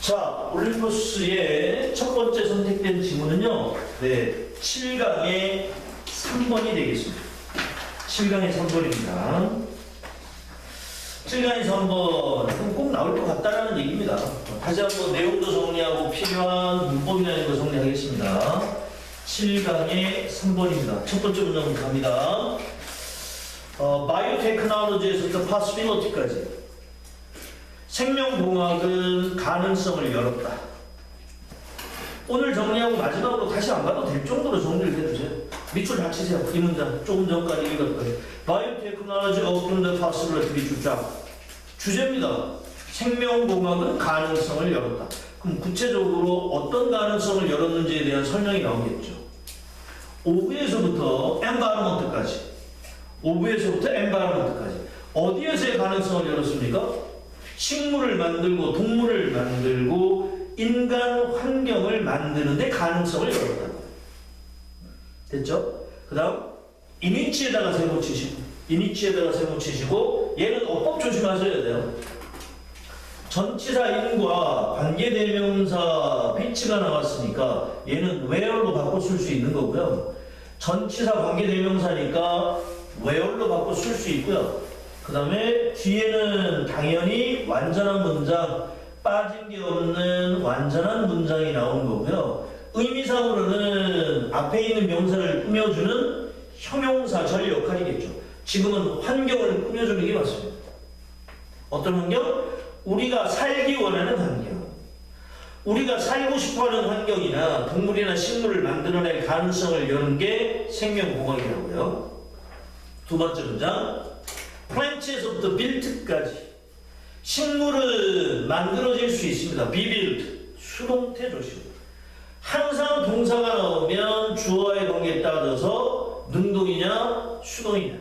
자, 올림포스의 첫 번째 선택된 지문은요, 네, 7강의 3번이 되겠습니다. 7강의 3번입니다. 7강의 3번, 그럼 꼭 나올 것 같다라는 얘기입니다. 다시 한번 내용도 정리하고 필요한 문법이라는 거 정리하겠습니다. 7강의 3번입니다. 첫 번째 문장부터 갑니다. 어, 바이오테크놀로지에서부터 파스빌리티까지 생명공학은 가능성을 열었다. 오늘 정리하고 마지막으로 다시 안 가도 될 정도로 정리를 해주세요. 밑줄 다 치세요. 이 문장 조금 전까지 읽었던 바이오테크놀로지 the possibility 주장 주제입니다. 생명공학은 가능성을 열었다. 그럼 구체적으로 어떤 가능성을 열었는지에 대한 설명이 나오겠죠. 오브에서부터 environment까지 오브에서부터 environment까지 어디에서의 가능성을 열었습니까? 식물을 만들고 동물을 만들고 인간 환경을 만드는데 가능성을 열었다고. 됐죠? 그 다음 이니치에다가 세모 치시고 이니치에다가 세모 치시고 얘는 어법 조심하셔야 돼요. 전치사 인과 관계대명사 피치가 나왔으니까 얘는 where로 바꿔 쓸 수 있는 거고요. 전치사 관계대명사니까 where로 바꿔 쓸 수 있고요. 그 다음에 뒤에는 당연히 완전한 문장, 빠진 게 없는 완전한 문장이 나오는 거고요. 의미상으로는 앞에 있는 명사를 꾸며주는 형용사 절 역할이겠죠. 지금은 환경을 꾸며주는 게 맞습니다. 어떤 환경? 우리가 살기 원하는 환경. 우리가 살고 싶어하는 환경이나 동물이나 식물을 만들어낼 가능성을 여는 게 생명공학이라고요. 두 번째 문장. 플랜츠에서부터 빌트까지 식물은 만들어질 수 있습니다. 비빌트 수동태 조심. 항상 동사가 나오면 주어의 관계에 따져서 능동이냐 수동이냐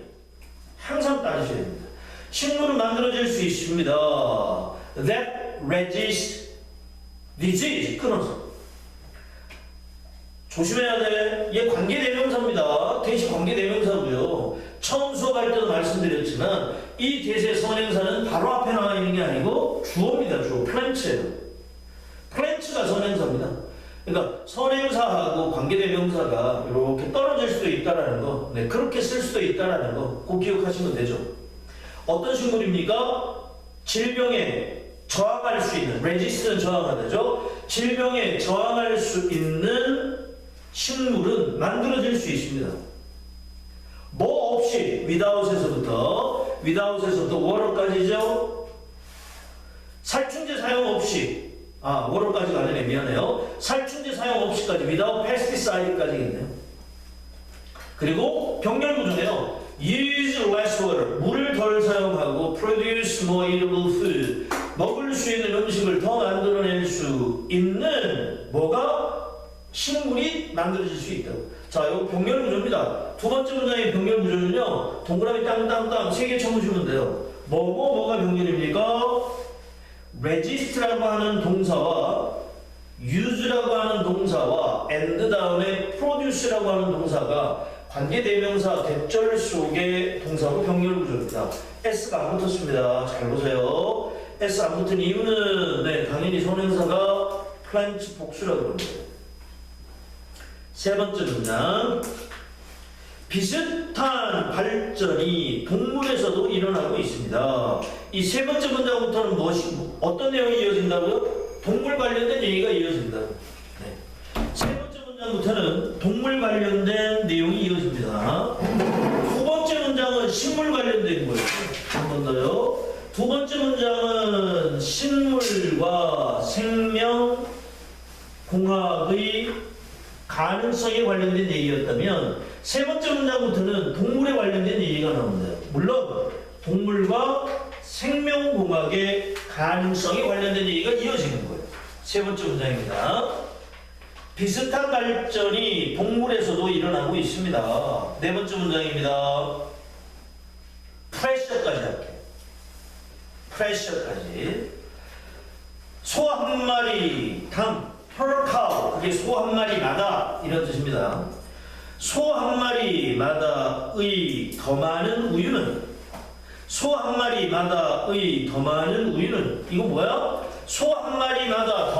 항상 따지셔야 됩니다. 식물은 만들어질 수 있습니다. That resists disease 끊어서 조심해야 돼. 얘 관계 대명사입니다. 대시 관계 대명사고요. 처음 수업할 때도 말씀드렸지만 이 대세 선행사는 바로 앞에 나와 있는 게 아니고 주어입니다. 주어. 플랜츠예요. 플랜츠가 선행사입니다. 그러니까 선행사하고 관계대명사가 이렇게 떨어질 수도 있다라는 거, 네, 그렇게 쓸 수도 있다라는 거, 꼭 기억하시면 되죠. 어떤 식물입니까? 질병에 저항할 수 있는, 레지스는 저항하다죠. 질병에 저항할 수 있는 식물은 만들어질 수 있습니다. 뭐 없이 without에서부터 without에서부터 what까지죠. 살충제 사용 없이 아 what까지가 아니네 미안해요. 살충제 사용 없이까지 without pesticide까지겠네요. 그리고 병렬 구조네요. use less water 물을 덜 사용하고 produce more eatable food 먹을 수 있는 음식을 더 만들어낼 수 있는 뭐가 식물이 만들어질 수 있다고. 자, 이거 병렬 구조입니다. 두 번째 문장의 병렬 구조는요, 동그라미 땅땅땅 세 개 쳐보시면 돼요. 뭐뭐 뭐가 병렬입니까? resist라고 하는 동사와 use라고 하는 동사와 and 다음에 produce라고 하는 동사가 관계대명사 대절 속의 동사로 병렬 구조입니다. S가 안 붙었습니다. 잘 보세요. S 안 붙은 이유는 네, 당연히 선행사가 플란츠 복수라고 그럽니다. 세 번째 문장. 비슷한 발전이 동물에서도 일어나고 있습니다. 이 세 번째 문장부터는 무엇이, 어떤 내용이 이어진다고요? 동물 관련된 얘기가 이어진다. 네. 세 번째 문장부터는 동물 관련된 내용이 이어집니다. 두 번째 문장은 식물 관련된 거예요. 한 번 더요. 두 번째 문장은 식물과 생명 공학의 가능성에 관련된 얘기였다면 세 번째 문장부터는 동물에 관련된 얘기가 나옵니다. 물론 동물과 생명공학의 가능성에 관련된 얘기가 이어지는 거예요. 세 번째 문장입니다. 비슷한 발전이 동물에서도 일어나고 있습니다. 네 번째 문장입니다. 프레셔까지 할게요. 프레셔까지. 소 한 마리 당 per 그게 소 한 마리마다 이런 뜻입니다. 소 한 마리마다의 더 많은 우유는 소 한 마리마다의 더 많은 우유는 이거 뭐야? 소 한 마리마다 더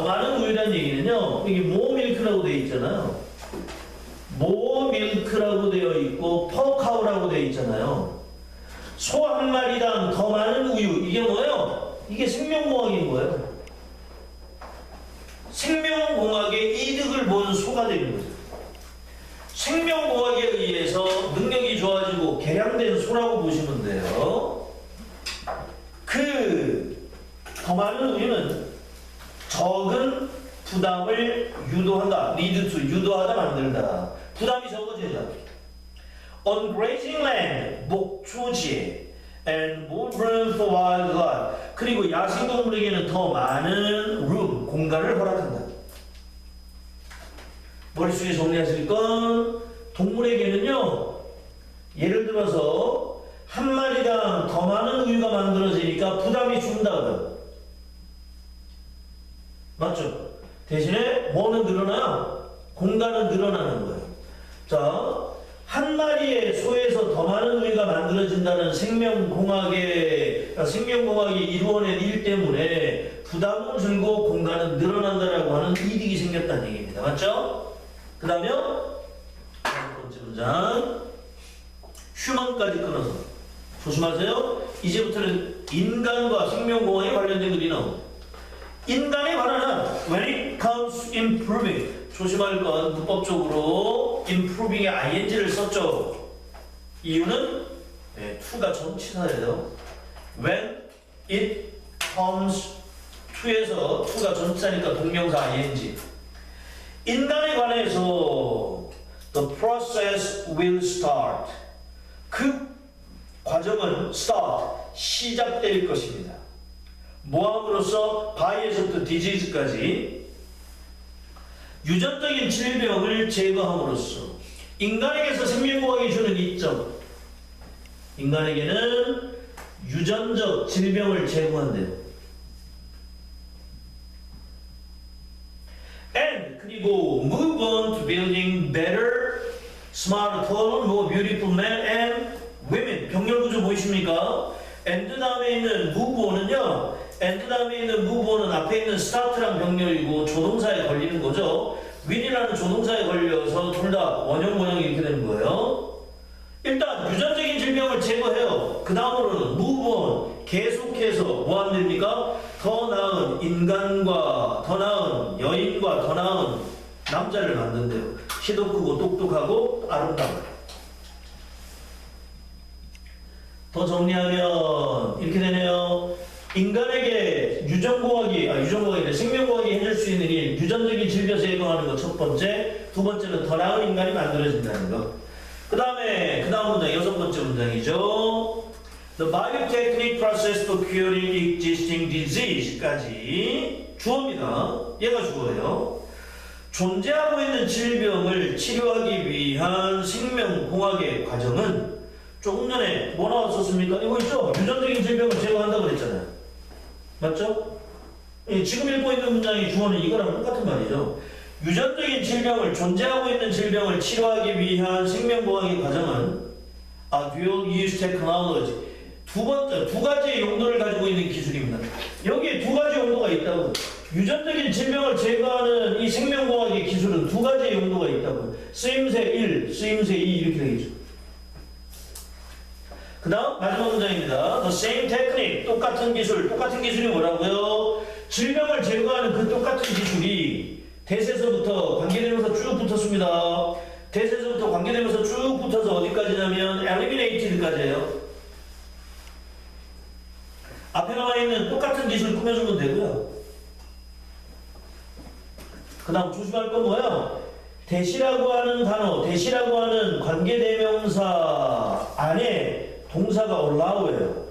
여기 모밀크라고 되어 있잖아요. 모밀크라고 되어 있고 퍼카우라고 되어 있잖아요. 소 한 마리당 더 많은 우유 이게 뭐예요? 이게 생명공학인 거예요. 생명공학의 이득을 본 소가 되는 거죠. 생명공학에 의해서 능력이 좋아지고 개량된 소라고 보시면 돼요. 그 더 많은 우유는 적은 부담을 유도한다. 투 유도하다 만들다. 부담이 적어진다. On grazing land 목초지에 and more room for wildlife 그리고 야생동물에게는 더 많은 room 공간을 허락한다. 머릿속에 정리하실 건 동물에게는요 예를 들어서 한 마리당 더 많은 우유가 만들어지니까 부담이 준다고요. 맞죠? 대신에 뭐는 늘어나요? 공간은 늘어나는 거예요. 자, 한 마리의 소에서 더 많은 우유가 만들어진다는 생명공학의 아, 생명공학이 이루어낸 일 때문에 부담은 줄고 공간은 늘어난다라고 하는 이득이 생겼다는 얘기입니다. 맞죠? 그 다음에 다섯 번째 문장 휴먼까지 끊어서 조심하세요. 이제부터는 인간과 생명공학에 관련된 글이 나옵니다. 인간에 관한 when it comes improving 조심할 건 문법적으로 improving에 ing를 썼죠. 이유는 네, to가 전치사예요. when it comes to에서 to가 전치사니까 동명사 ing. 인간에 관해서 the process will start. 그 과정은 start 시작될 것입니다. 모함으로써 바이에서부터 디지즈까지 유전적인 질병을 제거함으로써 인간에게서 생명공학이 주는 이점 인간에게는 유전적 질병을 제거한대요. And 그리고 move on to building better, taller, more beautiful men and women. 병렬 구조 보이십니까? and 다음에 있는 move on은요. And 다음에 있는 on은 앞에 있는 start랑 병렬이고 조동사에 걸리는 거죠. win이라는 조동사에 걸려서 둘 다 원형 모형이 이렇게 되는 거예요. 일단 유전적인 질병을 제거해요. 그 다음으로는 on 계속해서 뭐 하면 됩니까? 더 나은 인간과 더 나은 여인과 더 나은 남자를 만든대요. 키도 크고 똑똑하고 아름다워요. 더 정리하면 이렇게 되네요. 인간에게 유전공학이, 아, 유전공학이 생명공학이 해줄 수 있는 일, 유전적인 질병 제거하는 거첫 번째, 두 번째는 더 나은 인간이 만들어진다는 거. 그 다음에, 그 다음 문장, 여섯 번째 문장이죠. The biotechnic process for curing existing disease까지 주어입니다. 얘가 주어예요. 존재하고 있는 질병을 치료하기 위한 생명공학의 과정은 조금 전에 뭐 나왔었습니까? 이거 있죠? 유전적인 질병을 제거한다고 그랬잖아요. 맞죠? 예, 지금 읽고 있는 문장의 주어는 이거랑 똑같은 말이죠. 유전적인 질병을 존재하고 있는 질병을 치료하기 위한 생명보호의 과정은 a dual use technology 두 번째 두 가지의 용도를 가지고 있는 기술입니다. 여기에 두 가지 용도가 있다고. 유전적인 질병을 제거하는 이 생명공학의 기술은 두 가지의 용도가 있다고. 쓰임새 1, 쓰임새 2 이렇게 되겠죠. 마지막 문장입니다. The same technique, 똑같은 기술, 똑같은 기술이 뭐라고요? 질병을 제거하는 그 똑같은 기술이 대세서부터 관계되면서 쭉 붙었습니다. 대세서부터 관계되면서 쭉 붙어서 어디까지냐면 eliminated까지예요. 앞에 나와 있는 똑같은 기술 꾸며주면 되고요. 그 다음 조심할 건 뭐야? 대시라고 하는 단어, 대시라고 하는 관계대명사 안에 동사가 allow예요.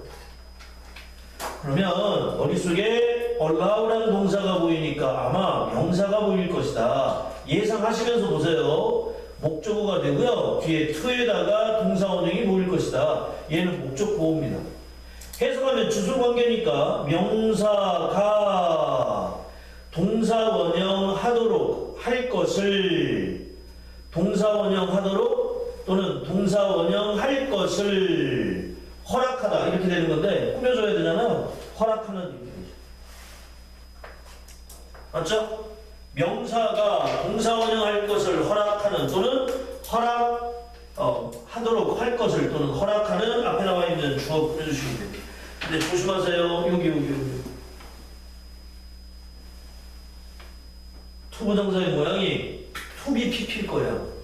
그러면 머릿속에 allow라는 동사가 보이니까 아마 명사가 보일 것이다. 예상하시면서 보세요. 목적어가 되고요. 뒤에 to에다가 동사 원형이 보일 것이다. 얘는 목적 보호입니다. 해석하면 주술 관계니까 명사가 동사 원형 하도록 할 것을 동사 원형 하도록 또는 동사 원형 할 것을 허락하다 이렇게 되는 건데 꾸며줘야 되잖아요. 허락하는 되죠. 맞죠? 명사가 동사 원형할 것을 허락하는 또는 허락 어, 하도록 할 것을 또는 허락하는 앞에 나와 있는 주어 보내주시면 됩니다. 근데 조심하세요. 여기 여기 여기. 투부정사의 모양이 투비 PP일 거야.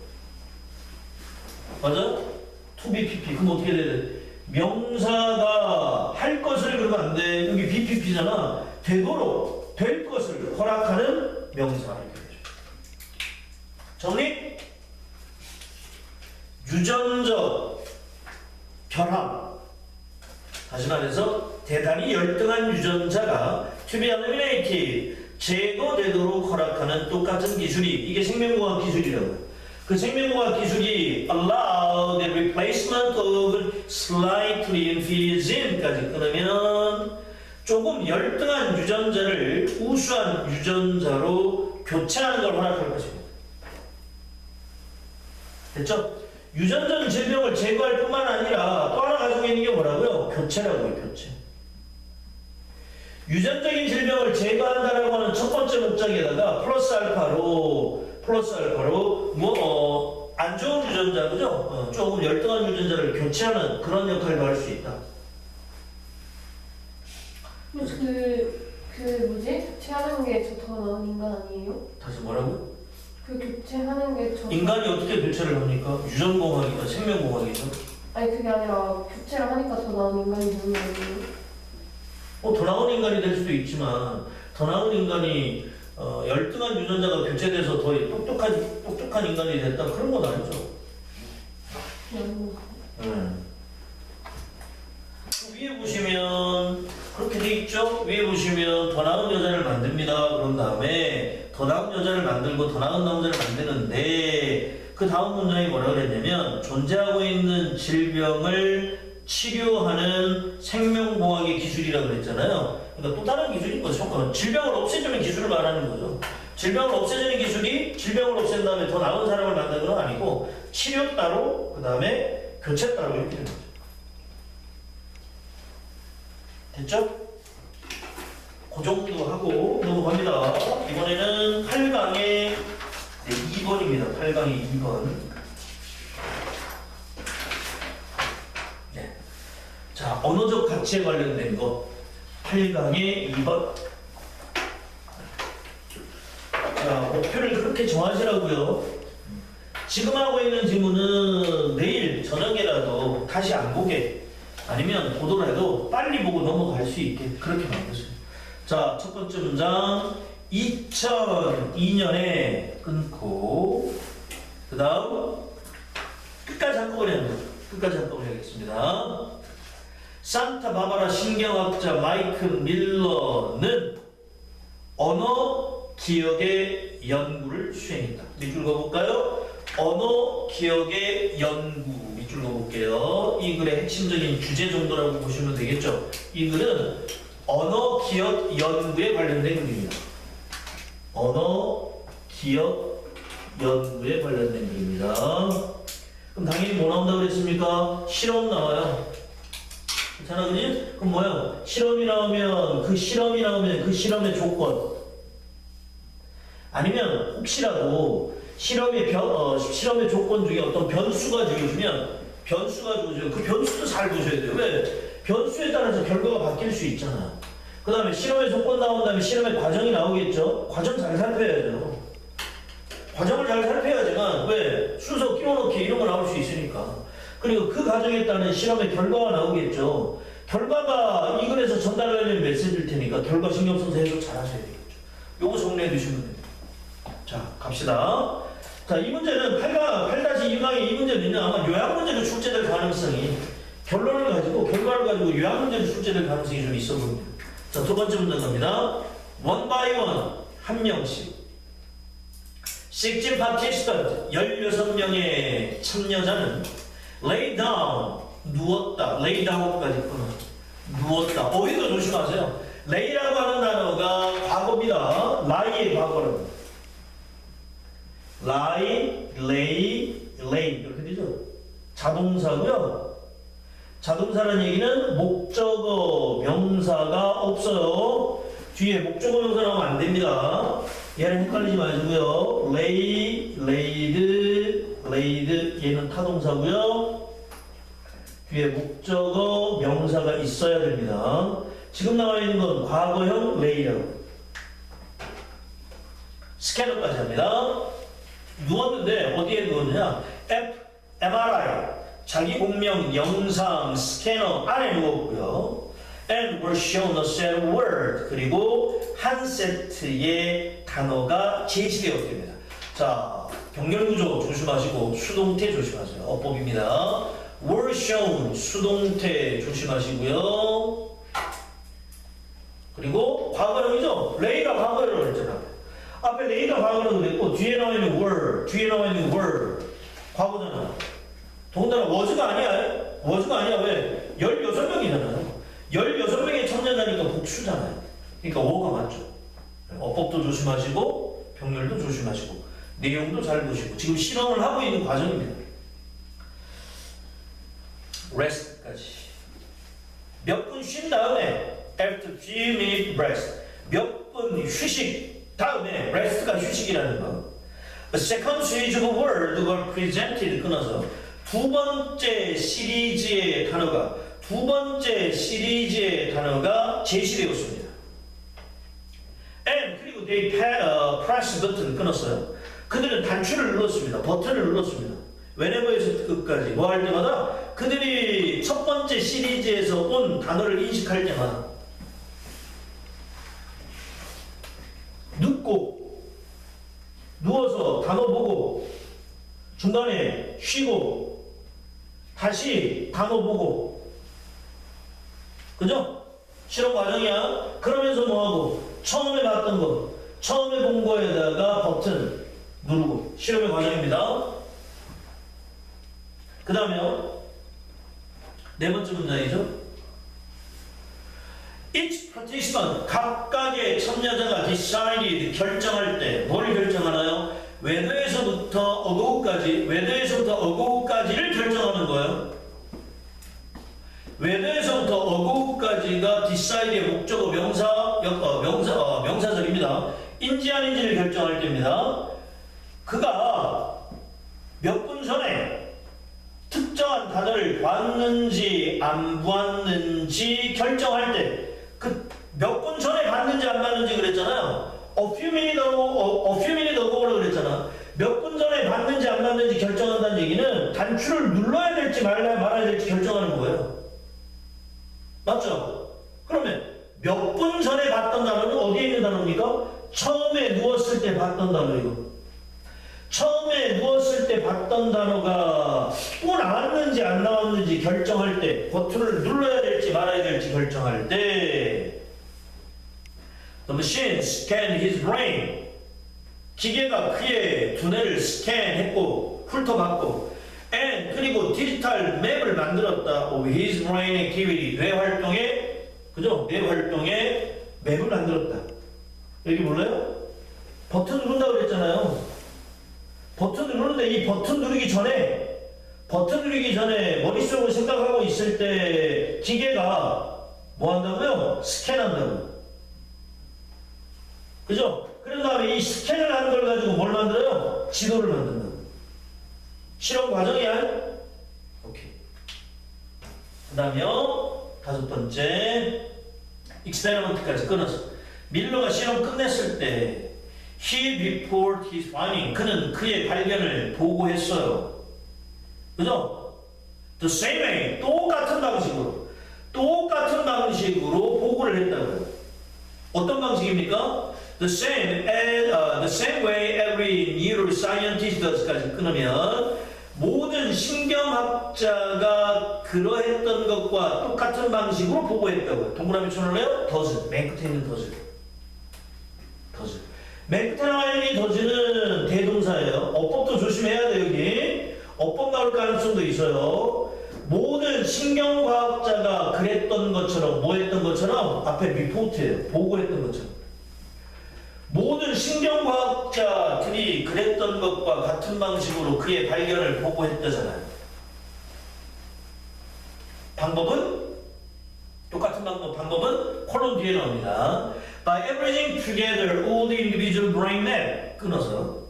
맞아? 투비 PP. 그럼 어떻게 돼야 돼? 명사가 할 것을 그러면 안 돼. 여기 BPP잖아. 되도록 될 것을 허락하는 명사 이렇게 되죠. 정리? 유전적 변함. 다시 말해서 대단히 열등한 유전자가 to be eliminated 제거되도록 허락하는 똑같은 기술이 이게 생명공학 기술이라고요. 그 생명공학 기술이 allow the replacement of slightly emphysism까지 끊으면 조금 열등한 유전자를 우수한 유전자로 교체하는 걸 허락할 것입니다. 됐죠? 유전적 질병을 제거할 뿐만 아니라 또 하나 가지고 있는 게 뭐라고요? 교체라고요, 교체. 유전적인 질병을 제거한다라고 하는 첫 번째 문장에다가 플러스 알파로 플러스 알파로 뭐 안 좋은 유전자 그죠? 어, 조금 열등한 유전자를 교체하는 그런 역할도 할 수 있다. 그, 그 뭐지? 교체하는 게 저 더 나은 인간 아니에요? 다시 뭐라고? 그 교체하는 게 저. 인간이 어떻게 교체를 합니까? 유전공학이나 생명공학이죠. 아니 그게 아니라 교체를 하니까 더 나은 인간이 되는 거 아니에요? 어, 더 나은 인간이 될 수도 있지만 더 나은 인간이 어, 열등한 유전자가 교체돼서 더 똑똑한 똑똑한 인간이 됐다 그런 건 아니죠. 음. 위에 보시면 그렇게 돼 있죠. 위에 보시면 더 나은 여자를 만듭니다. 그런 다음에 더 나은 여자를 만들고 더 나은 남자를 만드는데 그 다음 문장이 뭐라 그랬냐면 존재하고 있는 질병을 치료하는 생명공학의 기술이라고 그랬잖아요. 그러니까 또 다른 기술인 거죠. 그건 질병을 없애주는 기술을 말하는 거죠. 질병을 없애주는 기술이 질병을 없앤 다음에 더 나은 사람을 만드는 건 아니고 치료 따로 그 다음에 교체 따로 이렇게 되는 거죠. 됐죠? 그 정도 하고 넘어갑니다. 이번에는 8강의 네, 2번입니다. 8강의 2번. 네. 자, 언어적 가치에 관련된 거. 8강의 2번. 자, 목표를 그렇게 정하시라고요. 지금 하고 있는 질문은 내일 저녁에라도 다시 안 보게 아니면 보더라도 빨리 보고 넘어갈 수 있게 그렇게 만드세요. 자, 첫 번째 문장 2002년에 끊고 그 다음 끝까지 한꺼번에. 끝까지 한꺼번에 하겠습니다. 산타 바바라 신경학자 마이크 밀러는 언어 기억의 연구를 수행했다. 밑줄 그어볼까요? 언어 기억의 연구 밑줄 그어볼게요. 이 글의 핵심적인 주제 정도라고 보시면 되겠죠. 이 글은 언어 기억 연구에 관련된 글입니다. 언어 기억 연구에 관련된 글입니다. 그럼 당연히 뭐 나온다고 그랬습니까? 실험 나와요. 괜찮아, 그지? 그럼 뭐야? 실험이 나오면 그 실험이 나오면 그 실험의 조건. 아니면 혹시라도 실험의 변, 어, 실험의 조건 중에 어떤 변수가 주어지면 변수가 주어지면 그 변수도 잘 보셔야 돼요. 왜? 변수에 따라서 결과가 바뀔 수 있잖아. 그 다음에 실험의 조건 나온 다음에 실험의 과정이 나오겠죠? 과정 잘 살펴야죠. 과정을 잘 살펴야지만 왜? 순서 끼워넣기 이런 거 나올 수 있으니까. 그리고 그 과정에 따른 실험의 결과가 나오겠죠. 결과가 이 글에서 전달하려는 메시지일 테니까 결과 신경 써서 해석 잘 하셔야 되겠죠. 요거 정리해 두시면 됩니다. 자, 갑시다. 자, 이 문제는 8강, 8-2강의 이 문제는요, 아마 요약 문제로 출제될 가능성이 결론을 가지고, 결과를 가지고 요약 문제로 출제될 가능성이 좀 있어 보입니다. 자, 두 번째 문제 갑니다. one by one, 한 명씩. 16 participant, 16명의 참여자는 lay down, 누웠다. lay down까지 끊어. 누웠다. 어휘도 조심하세요. lay라고 하는 단어가 과거입니다. lie의 과거는. lie, lay, lay 이렇게 되죠. 자동사고요. 자동사라는 얘기는 목적어, 명사가 없어요. 뒤에 목적어, 명사 나오면 안 됩니다. 얘는 헷갈리지 마시고요. lay, laid, laid 얘는 타동사고요. 뒤에 목적어, 명사가 있어야 됩니다. 지금 나와 있는 건 과거형 lay라고. 스캐너까지 합니다. 누웠는데 어디에 누웠느냐? F, MRI, 자기 공명 영상 스캐너 안에 누웠고요. And were shown a set of words. 그리고 한 세트의 단어가 제시되었습니다. 자, 병렬구조 조심하시고 수동태 조심하세요. 어법입니다. Were 수동태 조심하시고요. 그리고 과거형이죠. 레이가 과거형으로 했잖아. 앞에 레이가 과거로 그랬고 뒤에 나와 있는 were, 뒤에 나와 있는 were 과거잖아. 더군다나 was가 아니야. was가 아니야. 왜? 16명이잖아요. 16명의 청년자니까 복수잖아요. 그러니까 워가 맞죠. 어법도 조심하시고 병렬도 조심하시고 내용도 잘 보시고 지금 실험을 하고 있는 과정입니다. Rest까지 몇 분 쉰 다음에 after few minutes rest 몇 분 휴식 다음에 rest가 휴식이라는 거 A second series of words were presented 끊어서 두 번째 시리즈의 단어가 두 번째 시리즈의 단어가 제시되었습니다. And 그리고 they pa- uh, press button 끊었어요. 그들은 단추를 눌렀습니다. 버튼을 눌렀습니다. Whenever에서 끝까지 뭐 할 때마다 그들이 첫 번째 시리즈에서 온 단어를 인식할 때마다 눕고 누워서 단어 보고 중간에 쉬고 다시 단어 보고 그죠? 실험 과정이야. 그러면서 뭐하고 처음에 봤던 거 처음에 본 거에다가 버튼 누르고 실험의 과정입니다. 그 다음에요. 네 번째 문장이죠. Each participant, 각각의 참여자가 decided, 결정할 때, 뭘 결정하나요? 외도에서부터 어고까지, 외도에서부터 어고까지를 결정하는 거예요. 외도에서부터 어고까지가 decide의 목적어 명사, 역- 어, 명사, 어, 명사절입니다. 인지 아닌지를 결정할 때입니다. 그가 몇 분 전에 특정한 단어를 봤는지 안 봤는지 결정할 때 그 몇 분 전에 봤는지 안 봤는지 그랬잖아요. A few minute ago, a few minute ago라고 그랬잖아. 몇 분 전에 봤는지 안 봤는지 결정한다는 얘기는 단추를 눌러야 될지 말아야 말아야 될지 결정하는 거예요. 맞죠? 그러면 몇 분 전에 봤던 단어는 어디에 있는 단어입니까? 처음에 누웠을 때 봤던 단어이고 처음에 누웠을 때 봤던 단어가 또 나왔는지 안 나왔는지 결정할 때 버튼을 눌러야 될지 말아야 될지 결정할 때 The machine scanned his brain 기계가 그의 두뇌를 스캔했고 훑어봤고 and 그리고 디지털 맵을 만들었다 of his brain activity 뇌 활동에 그죠? 뇌 활동에 맵을 만들었다 여기 몰라요? 버튼 누른다고 그랬잖아요 버튼 누르는데 이 버튼 누르기 전에 버튼 누르기 전에 머릿속으로 생각하고 있을 때 기계가 뭐 한다고요? 스캔한다고. 그죠? 그런 다음에 이 스캔을 하는 걸 가지고 뭘 만들어요? 지도를 만든다고. 실험 과정이야. 오케이. 그 다음에요. 다섯 번째. 익스페리먼트까지 끊어서. 밀러가 실험 끝냈을 때 He reported his finding. 그는 그의 발견을 보고했어요. 그죠? The same way. 똑같은 방식으로. 똑같은 방식으로 보고를 했다고요. 어떤 방식입니까? The same, as, uh, the same way every neuroscientist does까지 끊으면 모든 신경학자가 그러했던 것과 똑같은 방식으로 보고했다고요. 동그라미 쳐놓을래요? does. 맨 끝에 있는 does. 이 does는 대동사예요. 어법도 조심해야 돼요, 여기. 어법 나올 가능성도 있어요. 모든 신경과학자가 그랬던 것처럼, 뭐 했던 것처럼, 앞에 리포트예요. 보고했던 것처럼. 모든 신경과학자들이 그랬던 것과 같은 방식으로 그의 발견을 보고했다잖아요. 방법은 똑같은 방법, 방법은 콜론 뒤에 나옵니다. By averaging together all the individual bring them 끊어서